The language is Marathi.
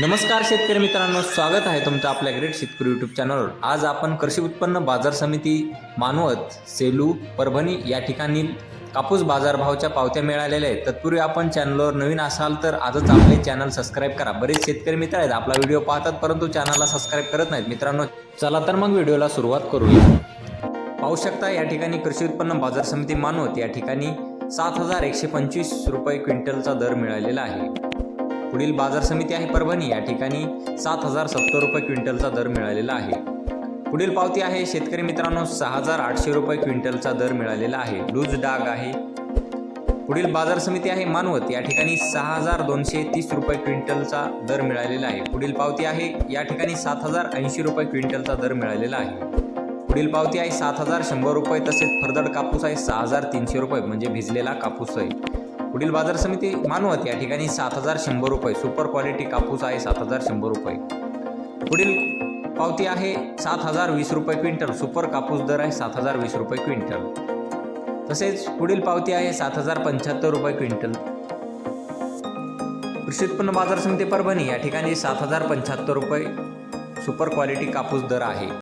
नमस्कार शेतकरी मित्रांनो स्वागत आहे तुमचं आपल्या ग्रेट शेतकरी यूट्यूब चॅनलवर आज आपण कृषी उत्पन्न बाजार समिती मानवत सेलू परभणी या ठिकाणी कापूस बाजारभावच्या पावत्या मिळालेल्या आहेत. तत्पूर्वी आपण चॅनलवर नवीन असाल तर आजच आपले चॅनल सबस्क्राईब करा. बरेच शेतकरी मित्र आहेत आपला व्हिडिओ पाहतात परंतु चॅनलला सबस्क्राईब करत नाहीत. मित्रांनो चला तर मग व्हिडिओला सुरुवात करूया. पाहू शकता या ठिकाणी कृषी उत्पन्न बाजार समिती मानवत या ठिकाणी सात हजार एकशे पंचवीस रुपये क्विंटलचा दर मिळालेला आहे. पुढील बाजार समिती आहे परभणी. या ठिकाणी सात हजार सत्तर रुपये क्विंटलचा दर मिळालेला आहे. पुढील पावती आहे शेतकरी मित्रांनो सहा हजार आठशे रुपये क्विंटलचा दर मिळालेला आहे. लूज डाग आहे. पुढील बाजार समिती आहे मानवत. या ठिकाणी सहा हजार दोनशे तीस रुपये क्विंटलचा दर मिळालेला आहे. पुढील पावती आहे या ठिकाणी सात हजार ऐंशी रुपये क्विंटलचा दर मिळालेला आहे. पुढील पावती आहे सात हजार शंभर रुपये तसेच फरदड कापूस आहे सहा हजार तीनशे रुपये म्हणजे भिजलेला कापूस आहे. पुढील बाजार समिती मानवत या ठिकाणी सात हजार शंभर रुपये. सुपर क्वालिटी कापूस आहे सात हजार शंभर रुपये. पुढील पावती आहे सात हजार वीस रुपये क्विंटल. सुपर कापूस दर आहे सात हजार वीस रुपये क्विंटल. तसेच पुढील पावती आहे सात हजार पंच्याहत्तर रुपये क्विंटल. कृषी उत्पन्न बाजार समिती परभणी या ठिकाणी सात हजार पंच्याहत्तर रुपये. सुपर क्वालिटी कापूस दर आहे.